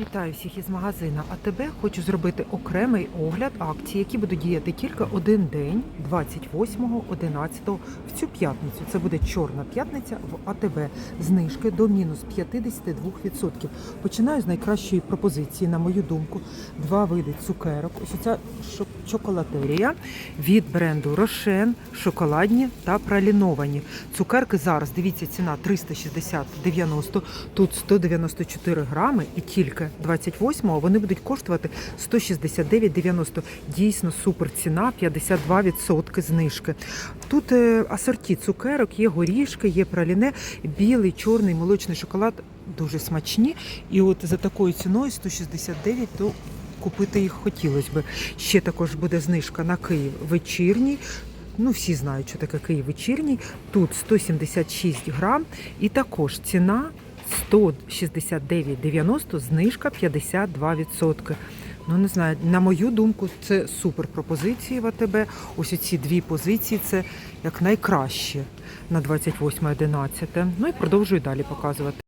Вітаю всіх із магазина АТБ. Хочу зробити окремий огляд акцій, які будуть діяти тільки один день, 28.11 в цю п'ятницю. Це буде чорна п'ятниця в АТБ. Знижки до мінус 52%. Починаю з найкращої пропозиції, на мою думку. Два види цукерок. Ось ця чоколатерія від бренду Рошен, шоколадні та праліновані. Цукерки зараз, дивіться, ціна 360,90, тут 194 грами і тільки 28-го вони будуть коштувати 169,90. Дійсно супер ціна, 52% знижки. Тут е, асорті цукерок, є горішки, є праліне, білий, чорний, молочний шоколад дуже смачні. І от за такою ціною 169, то купити їх хотілося би. Ще також буде знижка на Київ вечірній. Ну, всі знають, що таке Київ вечірній. Тут 176 грам, і також ціна 169,90, знижка 52%. Ну, не знаю, на мою думку, це супер пропозиції в АТБ. Ось ці дві позиції це як найкраще на 28.11. Ну і продовжую далі показувати.